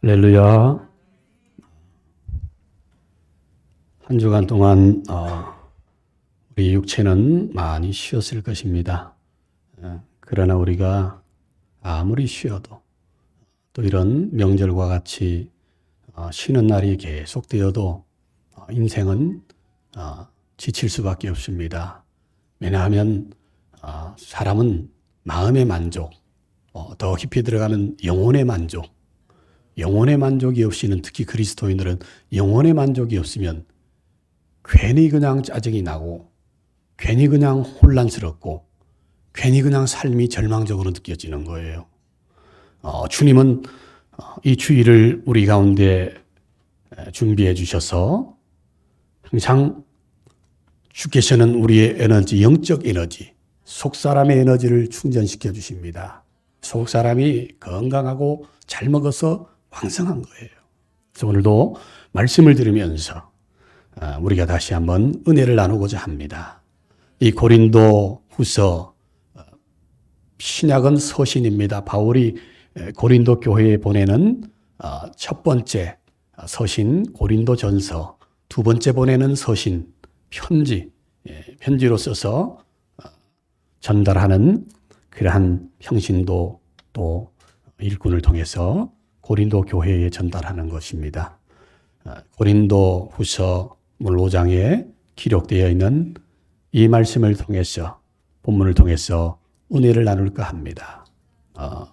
할렐루야. 한 주간 동안 어, 우리 육체는 많이 쉬었을 것입니다. 어, 그러나 우리가 아무리 쉬어도 또 이런 명절과 같이 어, 쉬는 날이 계속되어도 어, 인생은 어, 지칠 수밖에 없습니다. 왜냐하면 어, 사람은 마음의 만족, 어, 더 깊이 들어가면 영혼의 만족, 영혼의 만족이 없이는 특히 그리스도인들은 영혼의 만족이 없으면 괜히 그냥 짜증이 나고 괜히 그냥 혼란스럽고 괜히 그냥 삶이 절망적으로 느껴지는 거예요. 어, 주님은 어, 이 주의를 우리 가운데 에, 준비해 주셔서 항상 주께서는 우리의 에너지, 영적 에너지, 속 사람의 에너지를 충전시켜 주십니다. 속 사람이 건강하고 잘 먹어서 왕성한 거예요. 그래서 오늘도 말씀을 들으면서 아, 우리가 다시 한번 은혜를 나누고자 합니다. 이 고린도 후서 어, 신약은 서신입니다. 바울이 에, 고린도 교회에 보내는 어, 첫 번째 서신 고린도 전서, 두 번째 보내는 서신 편지, 예, 편지로 써서 어, 전달하는 그러한 평신도 또 일꾼을 통해서 고린도 교회에 전달하는 것입니다. 아, 고린도 후서 물 5장에 기록되어 있는 이 말씀을 통해서 본문을 통해서 은혜를 나눌까 합니다. 어,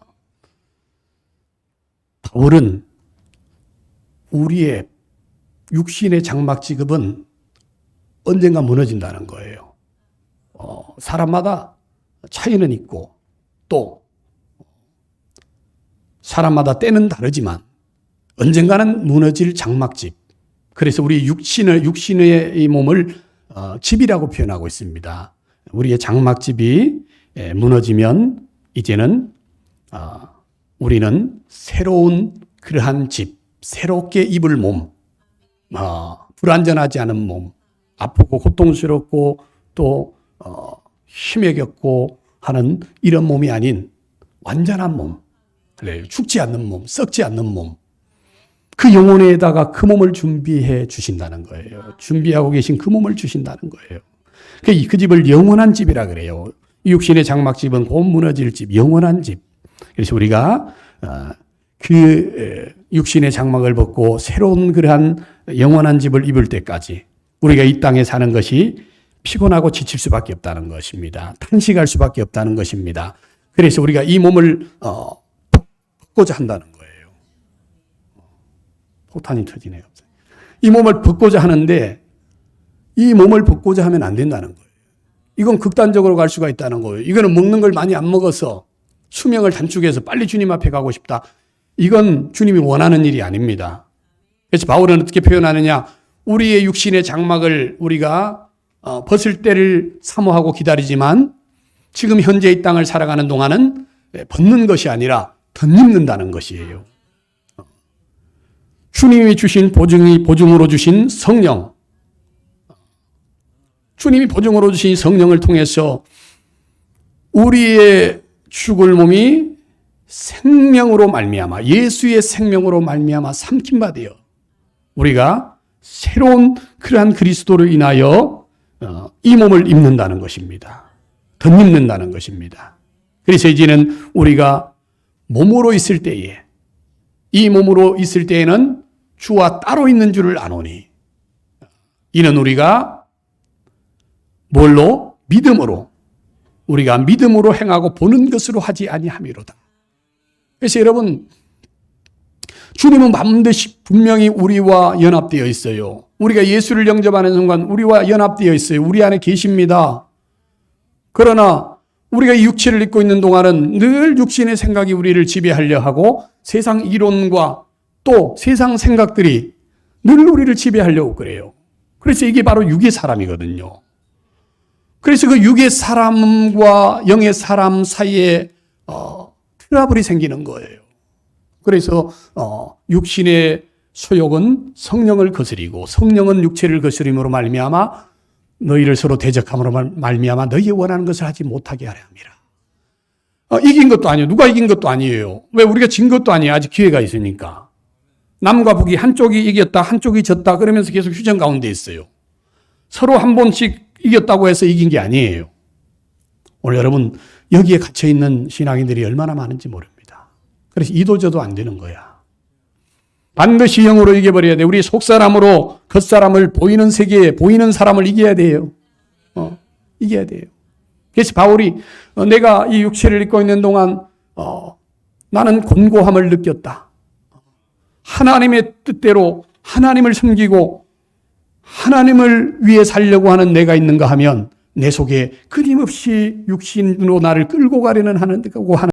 바울은 우리의 육신의 장막 지급은 언젠가 무너진다는 거예요. 어, 사람마다 차이는 있고 또 사람마다 때는 다르지만 언젠가는 무너질 장막집. 그래서 우리 육신을 육신의 이 몸을 어, 집이라고 표현하고 있습니다. 우리의 장막집이 예, 무너지면 이제는 어, 우리는 새로운 그러한 집, 새롭게 입을 몸, 어, 불안전하지 않은 몸, 아프고 고통스럽고 또 어, 힘에 겪고 하는 이런 몸이 아닌 완전한 몸, 그래 죽지 않는 몸, 썩지 않는 몸. 그 영혼에다가 그 몸을 준비해 주신다는 거예요. 준비하고 계신 그 몸을 주신다는 거예요. 그, 그 집을 영원한 집이라 그래요. 육신의 장막집은 곧 무너질 집, 영원한 집. 그래서 우리가 어, 그 육신의 장막을 벗고 새로운 그러한 영원한 집을 입을 때까지 우리가 이 땅에 사는 것이 피곤하고 지칠 수밖에 없다는 것입니다. 탄식할 수밖에 없다는 것입니다. 그래서 우리가 이 몸을 어, 벗고자 한다는 거예요. 포탄이 터지네요. 이 몸을 벗고자 하는데 이 몸을 벗고자 하면 안 된다는 거예요. 이건 극단적으로 갈 수가 있다는 거예요. 이거는 먹는 걸 많이 안 먹어서 수명을 단축해서 빨리 주님 앞에 가고 싶다. 이건 주님이 원하는 일이 아닙니다. 그래서 바울은 어떻게 표현하느냐? 우리의 육신의 장막을 우리가 어, 벗을 때를 사모하고 기다리지만 지금 현재 이 땅을 살아가는 동안은 벗는 것이 아니라 덧입는다는 것이에요. 주님이 주신 보증이 보증으로 주신 성령. 주님이 보증으로 주신 성령을 통해서 우리의 죽을 몸이 생명으로 말미암아 예수의 생명으로 말미암아 삼킴 받아요. 우리가 새로운 그러한 그리스도로 인하여 어, 이 몸을 입는다는 것입니다. 덧입는다는 것입니다. 그래서 이제는 우리가 몸으로 있을 때에 이 몸으로 있을 때에는 주와 따로 있는 줄을 아노니 이는 우리가 뭘로 믿음으로 우리가 믿음으로 행하고 보는 것으로 하지 아니함이로다. 그래서 여러분 주님은 반드시 분명히 우리와 연합되어 있어요. 우리가 예수를 영접하는 순간 우리와 연합되어 있어요. 우리 안에 계십니다. 그러나 우리가 이 육체를 입고 있는 동안은 늘 육신의 생각이 우리를 지배하려 하고 세상 이론과 또 세상 생각들이 늘 우리를 지배하려고 그래요. 그래서 이게 바로 육의 사람이거든요. 그래서 그 육의 사람과 영의 사람 사이에 어, 트러블이 생기는 거예요. 그래서 어, 육신의 소욕은 성령을 거스리고 성령은 육체를 거스림으로 말미암아 너희를 서로 대적함으로 말미암아 너희 원하는 것을 하지 못하게 하려 함이라. 어, 이긴 것도 아니에요. 누가 이긴 것도 아니에요. 왜 우리가 진 것도 아니에요. 아직 기회가 있으니까. 남과 북이 한쪽이 이겼다, 한쪽이 졌다 그러면서 계속 휴전 가운데 있어요. 서로 한 번씩 이겼다고 해서 이긴 게 아니에요. 오늘 여러분 여기에 갇혀 있는 신앙인들이 얼마나 많은지 모릅니다. 그래서 이도저도 안 되는 거야. 반드시 영으로 이겨버려야 돼. 우리 속사람으로 겉사람을 보이는 세계에 보이는 사람을 이겨야 돼요. 어, 이겨야 돼요. 그래서 바울이 어, 내가 이 육체를 입고 있는 동안 어, 나는 곤고함을 느꼈다. 하나님의 뜻대로 하나님을 섬기고 하나님을 위해 살려고 하는 내가 있는가 하면 내 속에 끊임없이 육신으로 나를 끌고 가려는 하는 거고 하는